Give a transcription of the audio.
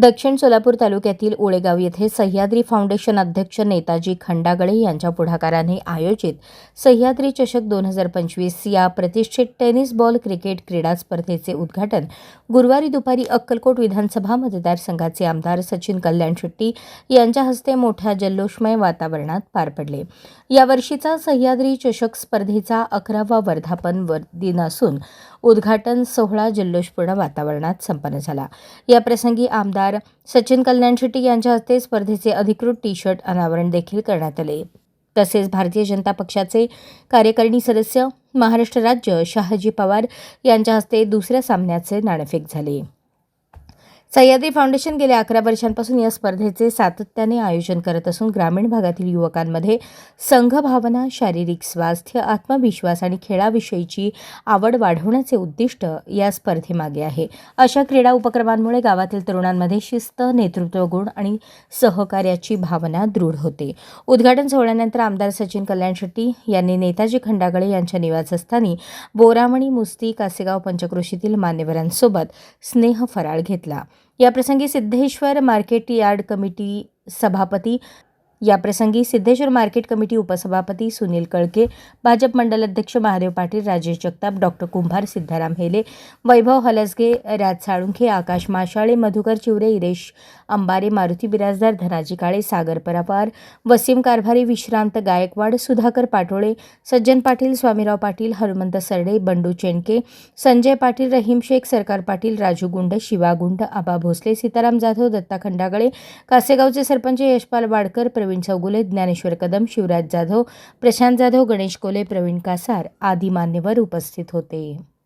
दक्षिण सोलापूर तालुक्यातील ओळेगाव येथे सह्याद्री फाउंडेशन अध्यक्ष नेताजी खंडागळे यांच्या पुढाकाराने आयोजित सह्याद्री चषक दोन हजार पंचवीस या प्रतिष्ठित टेनिस बॉल क्रिकेट क्रीडा स्पर्धेचे उद्घाटन गुरुवारी दुपारी अक्कलकोट विधानसभा मतदारसंघाचे आमदार सचिन कल्याण शेट्टी यांच्या हस्ते मोठ्या जल्लोषमय वातावरणात पार पडले. यावर्षीचा सह्याद्री चषक स्पर्धेचा अकरावा वर्धापन वर दिन असून उद्घाटन सोहळा जल्लोषपूर्ण वातावरणात संपन्न झाला. या प्रसंगी आमदार सचिन कल्याण शेट्टी यांच्या हस्ते स्पर्धेचे अधिकृत टी शर्ट अनावरण देखील करण्यात आले. तसेच भारतीय जनता पक्षाचे कार्यकारिणी सदस्य महाराष्ट्र राज्य शहाजी पवार यांच्या हस्ते दुसऱ्या सामन्याचे नाणेफेक झाले. सह्याद्री फाउंडेशन गेल्या अकरा वर्षांपासून या स्पर्धेचे सातत्याने आयोजन करत असून ग्रामीण भागातील युवकांमध्ये संघभावना शारीरिक स्वास्थ्य आत्मविश्वास आणि खेळाविषयीची आवड वाढवण्याचे उद्दिष्ट या स्पर्धेमागे आहे. अशा क्रीडा उपक्रमांमुळे गावातील तरुणांमध्ये शिस्त नेतृत्व गुण आणि सहकार्याची भावना दृढ होते. उद्घाटन सोहळ्यानंतर आमदार सचिन कल्याण शेट्टी यांनी नेताजी खंडागळे यांच्या निवासस्थानी बोरामणी मुस्ती कासेगाव पंचक्रोशीतील मान्यवरांसोबत स्नेह फराळ घेतला. याप्रसंगी सिद्धेश्वर मार्केट यार्ड कमिटी सभापती याप्रसंगी सिद्धेश्वर मार्केट कमिटी उपसभापती सुनील कळके भाजप मंडल अध्यक्ष महादेव पाटील राजेश जगताप डॉक्टर कुंभार सिद्धाराम हेले वैभव हलसगे राज साळुंखे आकाश माशाळे मधुकर चिवरे इरेश अंबारे मारुती बिराजदार धनाजी काळे सागर परापार वसीम कारभारी विश्रांत गायकवाड सुधाकर पाटोळे सज्जन पाटील स्वामीराव पाटील हनुमंत सरडे बंडू चेंडके संजय पाटील रहीम शेख सरकार पाटील राजू गुंड शिवा गुंड आबा भोसले सीताराम जाधव दत्ता खंडागळे कासेगावचे सरपंच यशपाल वाडकर प्रवीण चौगुले ज्ञानेश्वर कदम शिवराज जाधव प्रशांत जाधव गणेश कोले प्रवीण कासार आदी मान्यवर उपस्थित होते.